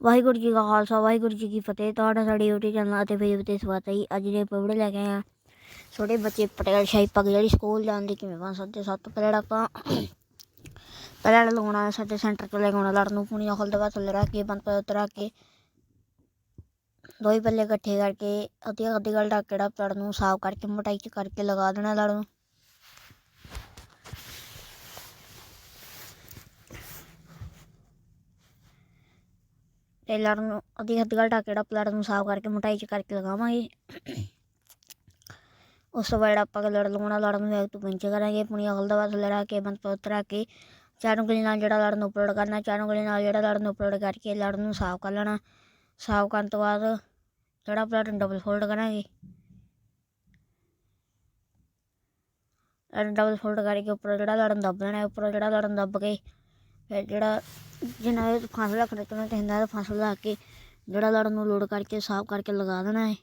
ਵਾਹਿਗੁਰੂ ਜੀ ਕਾ ਖਾਲਸਾ, ਵਾਹਿਗੁਰੂ ਜੀ ਕੀ ਫਤਿਹ। ਤੁਹਾਡਾ ਸਾਡੇ YouTube ਚੈਨਲ ਅਤੇ ਫੇਸਬੁੱਕ ਤੇ ਸਵਾਗਤ ਹੈ ਜੀ। ਅੱਜ ਦੇ ਪਵੜੇ ਲੈ ਕੇ ਆਏ ਆ ਛੋਟੇ ਬੱਚੇ ਪਟਿਆਲਾ ਸ਼ਾਹੀ ਪੱਗ ਜਿਹੜੀ ਸਕੂਲ ਜਾਣ ਦੀ ਕਿਵੇਂ ਬਣ ਸਕਦੇ ਸਭ ਤੋਂ ਪਹਿਲਾਂ ਆਪਾਂ ਪਹਿਲਾਂ ਲਗਾਉਣਾ ਸਾਡੇ ਸੈਂਟਰ ਤੋਂ ਲੈ ਕੇ ਆਉਣਾ ਲੜ ਨੂੰ ਪੂਣੀ ਖੁੱਲਦਾ ਵਾ ਥੱਲੇ ਰੱਖ ਕੇ, ਬੰਦ ਪਰ ਉਤਰਾ ਕੇ ਦੋਈ ਪੱਲੇ ਇਕੱਠੇ ਕਰਕੇ ਅੱਧੀ ਅੱਧੀ ਗੱਲ ਢੱਕ ਕੇ ਜਿਹੜਾ ਨੂੰ ਸਾਫ਼ ਕਰਕੇ, ਮੋਟਾਈ ਚ ਕਰਕੇ ਲਗਾ ਦੇਣਾ ਲੜ ਨੂੰ। ਤੇ ਲੜ ਨੂੰ ਅੱਧੀ ਅੱਧੀ ਗੱਲ ਕੇ ਜਿਹੜਾ ਲੜ ਨੂੰ ਸਾਫ਼ ਕਰਕੇ ਮੋਟਾਈ ਚ ਕਰਕੇ ਲਗਾਵਾਂਗੇ ਉਸ ਤੋਂ ਬਾਅਦ ਆਪਾਂ ਲੜ ਲਗਾਉਣਾ ਲੜ ਨੂੰ ਇੱਕ ਤੋਂ ਪਿੰਚ ਕਰਾਂਗੇ ਪੁਣੀ ਅਗਲ ਵਾ ਥੱਲੇ ਲੜਾ ਕੇ ਬੰਦ ਪਰ ਉਤਰਾ ਕੇ ਚਾਰ ਉਂਗਲੀ ਨਾਲ ਜਿਹੜਾ ਲੜ ਨੂੰ ਅਪਲੋਡ ਕਰਨਾ ਚਾਰ ਉਂਗਲੀ ਨਾਲ ਜਿਹੜਾ ਲੜ ਨੂੰ ਅਪਲੋਡ ਕਰਕੇ ਲੜ ਨੂੰ ਸਾਫ਼ ਕਰ ਲੈਣਾ ਸਾਫ਼ ਕਰਨ ਤੋਂ ਬਾਅਦ ਜਿਹੜਾ ਆਪਾਂ ਨੂੰ ਡਬਲ ਫੋਲਡ ਕਰਾਂਗੇ ਲੜ ਡਬਲ ਫੋਲਡ ਕਰਕੇ ਉੱਪਰ ਜਿਹੜਾ ਲੜਨ ਦੱਬ ਲੈਣਾ ਉੱਪਰ ਜਿਹੜਾ ਲੜਨ ਦੱਬ ਕੇ ਫਿਰ ਜਿਹੜਾ ਜਿੰਨਾ ਇਹ ਫਾਸਲਾ ਰੱਖਣਾ ਚਾਹੁੰਦੇ ਤੇ ਹੁੰਦਾ ਫਾਸਲਾ ਲਾ ਕੇ ਜਿਹੜਾ ਲੜਨ ਨੂੰ ਲੋਡ ਕਰਕੇ ਸਾਫ਼ ਕਰਕੇ ਲਗਾ ਦੇਣਾ ਹੈ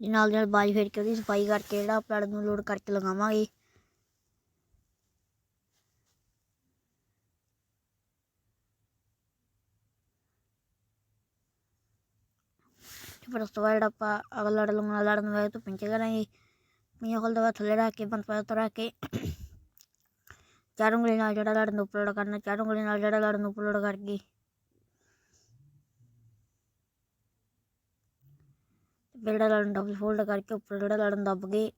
ਜੀ ਨਾਲ ਦੀ ਨਾਲ ਬਾਜ ਫੇਰ ਕੇ ਉਹਦੀ ਸਫ਼ਾਈ ਕਰਕੇ ਜਿਹੜਾ ਪਲੜ ਨੂੰ ਲੋਡ ਕਰਕੇ ਲਗਾਵਾਂਗੇ। ਫਿਰ ਉਸ ਤੋਂ ਬਾਅਦ ਜਿਹੜਾ ਆਪਾਂ ਅਗਲਾ ਲੜ ਲਗਾਉਣਾ ਲੜ ਨੂੰ ਤੋਂ ਪਿੰਚ ਕਰਾਂਗੇ। ਪੀਆਂ ਖੋਲ ਦਵਾ ਥੱਲੇ ਰੱਖ ਕੇ ਬੰਦ ਪਾ ਉੱਤੇ ਕੇ ਚਾਰ ਉਂਗਲੀ ਨਾਲ ਜਿਹੜਾ ਲੜ ਨੂੰ ਅਪਲੋਡ ਕਰਨਾ ਚਾਰ ਉਂਗਲੀ ਨਾਲ ਜਿਹੜਾ ਲੜ ਨੂੰ ਅਪਲੋਡ ਕਰਕੇ ਫਿਰ ਜਿਹੜਾ ਲੜ ਨੂੰ ਡਬਲ ਫੋਲਡ ਕਰਕੇ ਉੱਪਰ ਜਿਹੜਾ ਲੜਨ ਦੱਬ ਗਏ।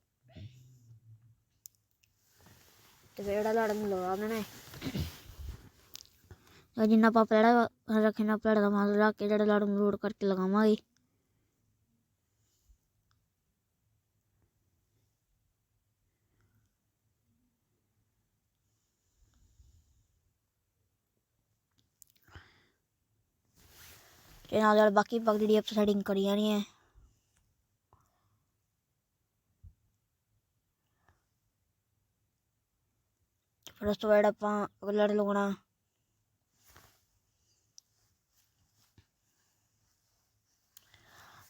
ਤੇ ਫਿਰ ਜਿਹੜਾ ਲੜ ਨੂੰ ਲਗਾ ਦੇਣਾ ਜਿੰਨਾ ਆਪਾਂ ਪਹਿਲਾਂ ਰੱਖਣਾ ਪਲੜ ਦਾ ਮਾਲ ਰੱਖ ਕੇ ਜਿਹੜਾ ਲੜ ਨੂੰ ਲੋਡ ਕਰਕੇ ਲਗਾਵਾਂਗੇ। ਤੇ ਨਾਲ ਨਾਲ ਬਾਕੀ ਪੱਗ ਜਿਹੜੀ ਆਪਾਂ ਸੈਟਿੰਗ ਕਰੀ ਜਾਣੀ ਹੈ ਫਿਰ ਉਸ ਤੋਂ ਬਾਅਦ ਆਪਾਂ ਅਗਲਾ ਲੜ ਲਗਾਉਣਾ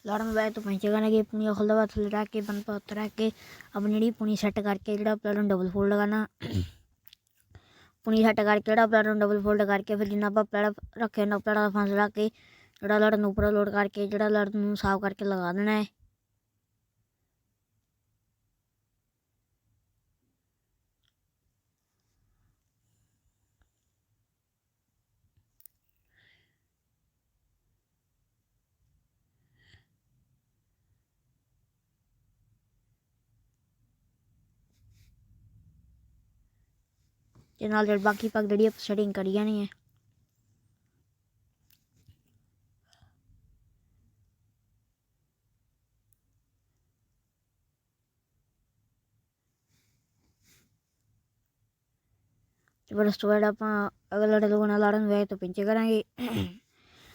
ਲੜਨ ਵੇ ਤੋਂ ਪੈਂਚੇ ਕਰਾਂਗੇ ਪੁਣੀ ਖੁੱਲਦਾ ਵਾ ਥੱਲੇ ਰੱਖ ਕੇ ਬੰਦ ਪਾ ਰੱਖ ਕੇ, ਆਪਣੀ ਜਿਹੜੀ ਪੁਣੀ ਸੈੱਟ ਕਰਕੇ ਜਿਹੜਾ ਪਲੜ ਨੂੰ ਡਬਲ ਫੋਲਡ ਕਰਨਾ ਪੁਣੀ ਸੈੱਟ ਕਰਕੇ ਜਿਹੜਾ ਪਲੜ ਡਬਲ ਫੋਲਡ ਕਰਕੇ ਫਿਰ ਜਿੰਨਾ ਆਪਾਂ ਪਲੜ ਰੱਖਿਆ ਨਾ ਪਲੜ ਦਾ ਫਾਂਸ ਲਾ ਕੇ ਜਿਹੜਾ ਲੜ ਨੂੰ ਉੱਪਰ ਲੋਡ ਕਰਕੇ, ਜਿਹੜਾ ਲੜ ਨੂੰ ਸਾਫ਼ ਕਰਕੇ ਲਗਾ ਦੇਣਾ ਹੈ। ਤੇ ਨਾਲ ਜਿਹੜੀ ਬਾਕੀ ਪੱਗ ਜਿਹੜੀ ਆਪਾਂ ਸੈਟਿੰਗ ਕਰੀ ਜਾਣੀ ਹੈ। ਤੇ ਫਿਰ ਉਸ ਤੋਂ ਬਾਅਦ ਆਪਾਂ ਅਗਲਾ ਲੜ ਲਗਾਉਣਾ ਲੜਨ ਨੂੰ ਵੈਗ ਤੋਂ ਪਿੰਚ ਕਰਾਂਗੇ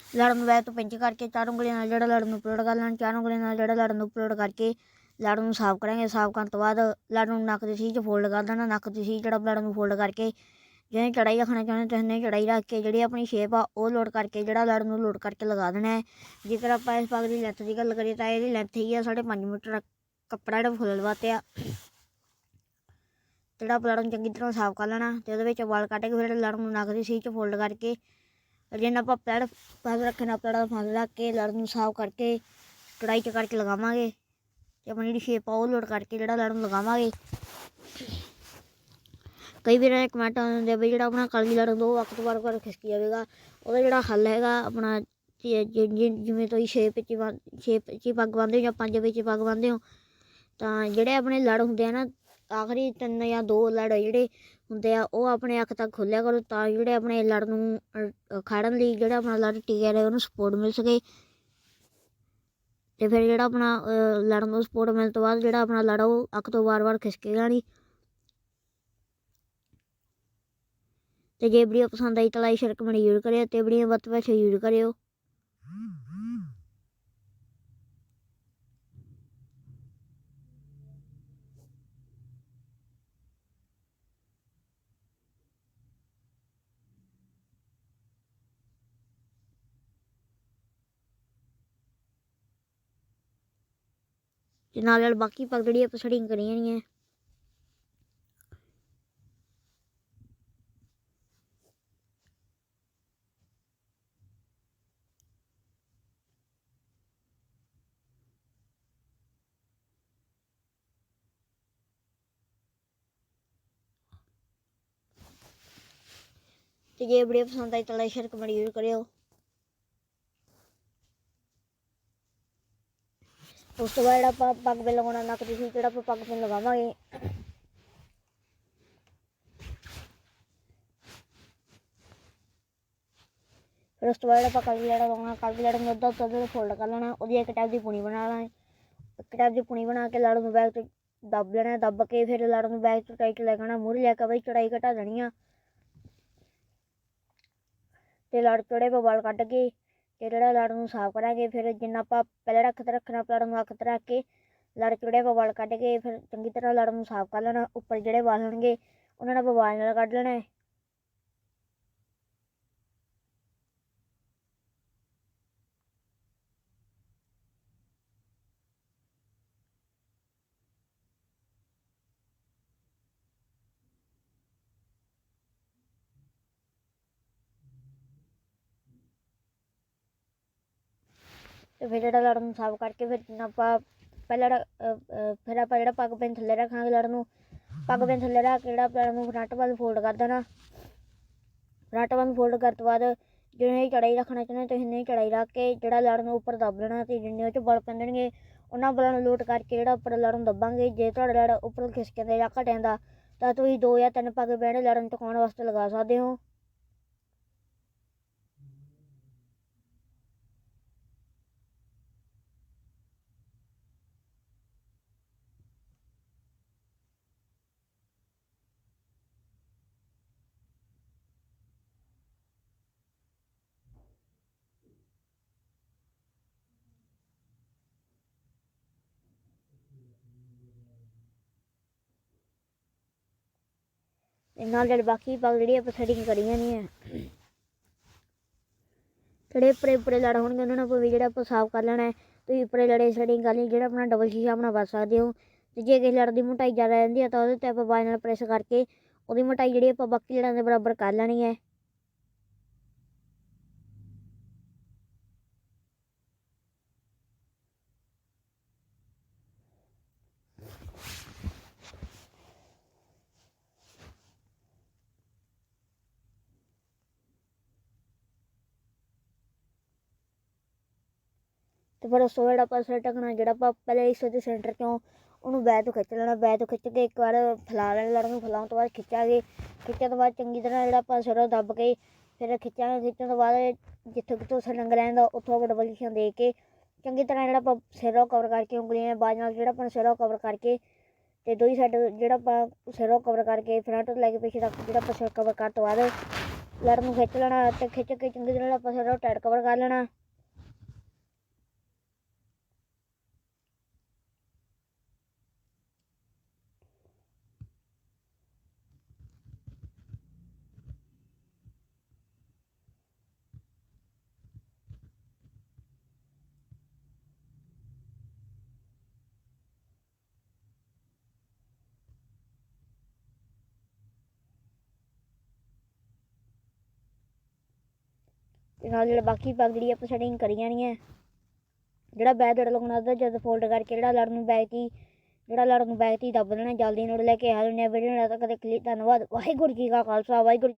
ਲੜਨ ਨੂੰ ਵੈਗ ਤੋਂ ਪਿੰਚ ਕਰਕੇ ਚਾਰ ਉਂਗਲੀਆਂ ਨਾਲ ਜਿਹੜਾ ਲੜ ਨੂੰ ਅਪਲੋਡ ਕਰ ਲੈਣਾ ਚਾਰ ਉਂਗਲੀਆਂ ਨਾਲ ਜਿਹੜਾ ਲੜ ਨੂੰ ਅਪਲੋਡ ਕਰਕੇ ਲੜ ਨੂੰ ਸਾਫ਼ ਕਰਾਂਗੇ ਸਾਫ਼ ਕਰਨ ਤੋਂ ਬਾਅਦ ਲੜ ਨੂੰ ਨੱਕ ਦੀ 'ਚ ਫੋਲਡ ਕਰ ਦੇਣਾ ਨੱਕ ਦੀ ਸੀਟ ਜਿਹੜਾ ਲੜ ਨੂੰ ਫੋਲਡ ਕਰਕੇ ਜਿਵੇਂ ਚੜਾਈ ਰੱਖਣਾ ਚਾਹੁੰਦੇ ਤੁਸੀਂ ਨੇ ਚੜਾਈ ਰੱਖ ਕੇ ਜਿਹੜੀ ਆਪਣੀ ਸ਼ੇਪ ਆ ਉਹ ਲੋਡ ਕਰਕੇ ਜਿਹੜਾ ਲੜ ਨੂੰ ਲੋਡ ਕਰਕੇ ਲਗਾ ਦੇਣਾ ਹੈ ਜੇਕਰ ਆਪਾਂ ਇਸ ਪੱਗ ਦੀ ਲੈਂਥ ਦੀ ਗੱਲ ਕਰੀਏ ਤਾਂ ਇਹਦੀ ਲੈਂਥ ਹੀ ਆ 5.5 ਮੀਟਰ ਕੱਪੜਾ ਜਿਹੜਾ ਫੁੱਲ ਲਵਾਤੇ ਆ ਜਿਹੜਾ ਪਲੜ ਨੂੰ ਚੰਗੀ ਤਰ੍ਹਾਂ ਸਾਫ਼ ਕਰ ਲੈਣਾ ਤੇ ਉਹਦੇ ਵਿੱਚ ਵਾਲ ਕੱਟ ਕੇ ਫਿਰ ਲੜ ਨੂੰ ਨੱਕ ਦੀ ਸੀਟ 'ਚ ਫੋਲਡ ਕਰਕੇ ਜਿੰਨਾ ਆਪਾਂ ਪਲੜ ਪਾਸ ਰੱਖਣਾ ਪਲੜ ਦਾ ਰੱਖ ਕੇ ਲੜ ਨੂੰ ਸਾਫ਼ ਕਰਕੇ ਕੜਾਈ 'ਚ ਕਰਕੇ ਲਗਾਵਾਂਗੇ ਤੇ ਆਪਣੀ ਜਿਹੜੀ ਸ਼ੇਪ ਆ ਉਹ ਲੋਡ ਕਰਕੇ ਜਿਹੜਾ ਲੜ ਨੂੰ ਲਗਾਵਾਂਗੇ। ਕਈ ਵਾਰ ਇਹ ਕਮੈਂਟ ਆਉਂਦੇ ਹੁੰਦੇ ਵੀ ਜਿਹੜਾ ਆਪਣਾ ਕਾਲੀ ਲੜ ਹੁੰਦਾ ਦੋ ਵਕਤ ਵਾਰ ਵਾਰ ਖਿਸਕੀ ਜਾਵੇਗਾ, ਉਹਦਾ ਜਿਹੜਾ ਹੱਲ ਹੈਗਾ ਆਪਣਾ ਜਿ- ਜਿਵੇਂ ਤੁਸੀਂ ਸ਼ੇਪ ਵਿੱਚ ਸ਼ੇਪ ਵਿੱਚ ਹੀ ਪੱਗ ਬੰਨਦੇ ਹੋ ਜਾਂ ਪੰਜ ਵਿੱਚ ਪੱਗ ਬੰਨਦੇ ਹੋ, ਤਾਂ ਜਿਹੜੇ ਆਪਣੇ ਲੜ ਹੁੰਦੇ ਆ ਨਾ ਆਖਰੀ ਤਿੰਨ ਜਾਂ ਦੋ ਲੜ ਜਿਹੜੇ ਹੁੰਦੇ ਆ ਉਹ ਆਪਣੇ ਅੱਖ ਤੱਕ ਖੋਲਿਆ ਕਰੋ ਤਾਂ ਜਿਹੜੇ ਆਪਣੇ ਲੜ ਨੂੰ ਅ, ਲਈ ਜਿਹੜਾ ਆਪਣਾ ਲੜ ਟਿਕਿਆ ਰਹੇ ਉਹਨੂੰ ਸਪੋਰਟ ਮਿਲ ਸਕੇ। ਤੇ ਫਿਰ ਜਿਹੜਾ ਆਪਣਾ ਲੜਨ ਨੂੰ ਸਪੋਰਟ ਮਿਲਣ ਤੋਂ ਬਾਅਦ ਜਿਹੜਾ ਆਪਣਾ ਲੜ ਉਹ ਅੱਖ ਤੋਂ ਵਾਰ-ਵਾਰ ਖਿਸਕੇਗਾ ਨਹੀਂ ਤੇ ਜੇ ਵੀਡੀਓ ਪਸੰਦ ਆਈ ਤਾਂ ਲਾਈਕ ਸ਼ੇਅਰ ਕਮੈਂਟ ਜ਼ਰੂਰ ਕਰਿਓ ਤੇ ਵੀਡੀਓ ਵੱਧ ਤੋਂ ਵੱਧ ਸ਼ੇਅਰ ਕਰਿਓ। ਤੇ ਨਾਲ ਨਾਲ ਬਾਕੀ ਪੱਗ ਜਿਹੜੀ ਆਪਾਂ ਸੈਟਿੰਗ ਕਰੀ ਜਾਣੀ ਹੈ ਤੇ ਜੇ ਵੀਡੀਓ ਪਸੰਦ ਆਈ ਤਾਂ ਲਾਈਕ ਸ਼ੇਅਰ ਕਮੈਂਟ ਜ਼ਰੂਰ ਕਰਿਓ। ਉਸ ਤੋਂ ਬਾਅਦ ਜਿਹੜਾ ਆਪਾਂ ਪੱਗ ਪੇ ਲਗਾਉਣਾ, ਨੱਕ ਦੀ ਜਿਹੜਾ ਆਪਾਂ ਪੱਗ ਪੇ ਲਗਾਵਾਂਗੇ। ਫਿਰ ਉਸ ਤੋਂ ਬਾਅਦ ਜਿਹੜਾ ਆਪਾਂ ਕਲਕੂਲੇਟਰ ਲਾਉਣਾ ਕਲਕੂਲੇਟਰ ਨੂੰ ਅੱਧਾ ਅੱਧਾ ਫੋਲਡ ਕਰ ਲੈਣਾ, ਉਹਦੀ ਇੱਕ ਟਾਈਪ ਦੀ ਪੁਣੀ ਬਣਾ ਲੈਣੀ ਇੱਕ ਟਾਈਪ ਦੀ ਪੁਣੀ ਬਣਾ ਕੇ ਲੜ ਨੂੰ ਬੈਗ ਤੇ ਦੱਬ ਲੈਣਾ, ਦੱਬ ਕੇ ਫਿਰ ਲੜ ਨੂੰ ਬੈਗ ਤੋਂ ਟਾਈਟ ਲੱਗਣਾ ਮੂਹਰੇ ਲੈ ਕੇ ਬਈ ਚੜਾਈ ਘਟਾ ਦੇਣੀ ਆ। ਤੇ ਲੜ ਚੜੇ ਪਾ ਵਾਲ ਕੱਢ ਕੇ ਤੇ ਜਿਹੜਾ ਲੜ ਨੂੰ ਸਾਫ਼ ਕਰਾਂਗੇ, ਫਿਰ ਜਿੰਨਾ ਆਪਾਂ ਪਹਿਲਾਂ ਰੱਖ ਤੇ ਰੱਖਣਾ ਲੜ ਨੂੰ ਅੱਖ ਤੇ ਰੱਖ ਕੇ ਲੜ ਚੜੇ ਪਾ ਵਾਲ ਕੱਢ ਕੇ ਫਿਰ ਚੰਗੀ ਤਰ੍ਹਾਂ ਲੜ ਨੂੰ ਸਾਫ਼ ਕਰ ਲੈਣਾ, ਉੱਪਰ ਜਿਹੜੇ ਵਾਲ ਹੋਣਗੇ, ਉਹਨਾਂ ਨਾਲ ਬਵਾਲ ਨਾਲ ਕੱਢ ਲੈਣਾ ਫਿਰ ਜਿਹੜਾ ਲੜ ਨੂੰ ਸਾਫ਼ ਕਰਕੇ ਫਿਰ ਜਿੰਨਾ ਆਪਾਂ ਪਹਿਲਾਂ ਫਿਰ ਆਪਾਂ ਜਿਹੜਾ ਪੱਗ ਪੈਨ ਥੱਲੇ ਰੱਖਾਂਗੇ ਲੜ ਨੂੰ, ਪੱਗ ਪੈਨ ਥੱਲੇ ਰੱਖ ਕੇ ਜਿਹੜਾ ਲੜ ਨੂੰ ਫਰੰਟ ਵੱਲ ਫੋਲਡ ਕਰ ਦੇਣਾ। ਫਰੰਟ ਵੱਲ ਫੋਲਡ ਕਰਨ ਤੋਂ ਬਾਅਦ ਜਿਵੇਂ ਚੜਾਈ ਰੱਖਣਾ ਚਾਹੁੰਦੇ ਤੁਸੀਂ ਨਹੀਂ ਚੜਾਈ ਰੱਖ ਕੇ ਜਿਹੜਾ ਲੜ ਨੂੰ ਉੱਪਰ ਦੱਬ ਲੈਣਾ ਤੇ ਜਿੰਨੇ ਉਹ 'ਚ ਬਲ ਪੈਂਦਣਗੇ, ਉਹਨਾਂ ਬਲਾਂ ਨੂੰ ਲੋਟ ਕਰਕੇ ਜਿਹੜਾ ਉੱਪਰ ਲੜ ਨੂੰ ਦੱਬਾਂਗੇ। ਜੇ ਤੁਹਾਡਾ ਲੜ ਉੱਪਰ ਖਿਸਕਦਾ ਜਾਂ ਘਟਿਆਂਦਾ ਤਾਂ ਤੁਸੀਂ ਦੋ ਜਾਂ ਤਿੰਨ ਪੱਗ ਬੈਂਡ ਲੜਨ ਨੂੰ ਟਿਕਾਉਣ ਵਾਸਤੇ ਲਗਾ ਸਕਦੇ ਹੋ। ਤੇ ਨਾਲ ਜਿਹੜੇ ਬਾਕੀ ਪੱਗ ਜਿਹੜੀ ਆਪਾਂ ਸੈਟਿੰਗ ਕਰੀਆਂ ਨਹੀਂ ਹੈ ਜਿਹੜੇ ਉੱਪਰੇ ਉੱਪਰੇ ਲੜ ਹੋਣਗੇ, ਉਹਨਾਂ ਨੂੰ ਵੀ ਜਿਹੜਾ ਆਪਾਂ ਸਾਫ਼ ਕਰ ਲੈਣਾ ਹੈ। ਤੁਸੀਂ ਉੱਪਰੇ ਲੜੇ ਸੈਟਿੰਗ ਕਰ ਲਈ, ਜਿਹੜਾ ਆਪਣਾ ਡਬਲ ਸ਼ੀਸ਼ਾ ਆਪਣਾ ਵਰਤ ਸਕਦੇ ਹੋ। ਤੇ ਜੇ ਕਿਸੇ ਲੜ ਦੀ ਮੋਟਾਈ ਜ਼ਿਆਦਾ ਰਹਿੰਦੀ ਹੈ ਤਾਂ ਉਹਦੇ ਤੇ ਆਪਾਂ ਬਾਈ ਨਾਲ ਪ੍ਰੈਸ ਕਰਕੇ ਉਹਦੀ ਮੋਟਾਈ ਜਿਹੜੀ ਆਪਾਂ ਬਾਕੀ ਲੜਾਂ ਦੇ ਬਰਾਬਰ ਕਰ ਲੈਣੀ ਹੈ। ਤੇ ਫਿਰ ਉਸ ਤੋਂ ਬਾਅਦ ਆਪਾਂ ਸਿਰ ਢੱਕਣਾ, ਜਿਹੜਾ ਆਪਾਂ ਪਹਿਲੇ ਇਸ ਦੇ ਸੈਂਟਰ ਤੋਂ ਉਹਨੂੰ ਬੈ ਤੋਂ ਖਿੱਚ ਲੈਣਾ ਬੈ ਤੋਂ ਖਿੱਚ ਕੇ ਇੱਕ ਵਾਰ ਫੈਲਾ ਲੈਣਾ ਲੜ ਨੂੰ ਫੈਲਾਉਣ ਤੋਂ ਬਾਅਦ ਖਿੱਚਾਂਗੇ। ਖਿੱਚਣ ਤੋਂ ਬਾਅਦ ਚੰਗੀ ਤਰ੍ਹਾਂ ਜਿਹੜਾ ਆਪਾਂ ਸਿਰੋਂ ਦੱਬ ਕੇ ਫਿਰ ਖਿੱਚਾਂਗੇ, ਖਿੱਚਣ ਤੋਂ ਬਾਅਦ ਜਿੱਥੋਂ ਕਿਤੋਂ ਸਰੰਗ ਲੈਂਦਾ ਉੱਥੋਂ ਆਪਾਂ ਡਬਲ ਨਿਸ਼ਾਨ ਦੇ ਕੇ ਚੰਗੀ ਤਰ੍ਹਾਂ ਜਿਹੜਾ ਆਪਾਂ ਸਿਰੋਂ ਕਵਰ ਕਰਕੇ ਉਂਗਲੀਆਂ ਬਾਜ ਨਾਲ ਜਿਹੜਾ ਆਪਾਂ ਸਿਰੋਂ ਕਵਰ ਕਰਕੇ ਤੇ ਦੋਈ ਸਾਈਡ ਜਿਹੜਾ ਆਪਾਂ ਸਿਰੋਂ ਕਵਰ ਕਰਕੇ ਫਰੰਟ ਤੋਂ ਲੈ ਕੇ ਪਿੱਛੇ ਤੱਕ ਜਿਹੜਾ ਆਪਾਂ ਸਿਰ ਕਵਰ ਕਰਨ ਤੋਂ ਬਾਅਦ ਲੜ ਨੂੰ ਖਿੱਚ ਲੈਣਾ ਤੇ ਖਿੱਚ ਕੇ ਚੰਗੀ ਤਰ੍ਹਾਂ ਆਪਾਂ ਸਿਰੋਂ ਟਾਈਟ ਕਵਰ ਕਰ ਲੈਣਾ। ਤੇ ਨਾਲ ਜਿਹੜਾ ਬਾਕੀ ਪੱਗ ਜਿਹੜੀ ਆਪਾਂ ਸੈਟਿੰਗ ਕਰੀ ਜਾਣੀ ਹੈ ਜਿਹੜਾ ਬੈਗ ਜਿਹੜਾ ਲਗਾਉਣਾ ਉਹਦਾ ਜਦ ਫੋਲਡ ਕਰਕੇ ਜਿਹੜਾ ਲੜ ਨੂੰ ਬੈਗ ਦੀ ਜਿਹੜਾ ਲੜ ਨੂੰ ਬੈਗ ਦੀ ਦੱਬ ਦੇਣਾ, ਜਲਦੀ ਨੋਟ ਲੈ ਕੇ ਆ ਜਾਂਦੇ ਆ ਵੀਡੀਓ ਨਾਲ ਤਾਂ ਕਦੇ ਕਲੀ ਧੰਨਵਾਦ, ਵਾਹਿਗੁਰੂ ਜੀ ਕਾ ਖਾਲਸਾ, ਵਾਹਿਗੁਰੂ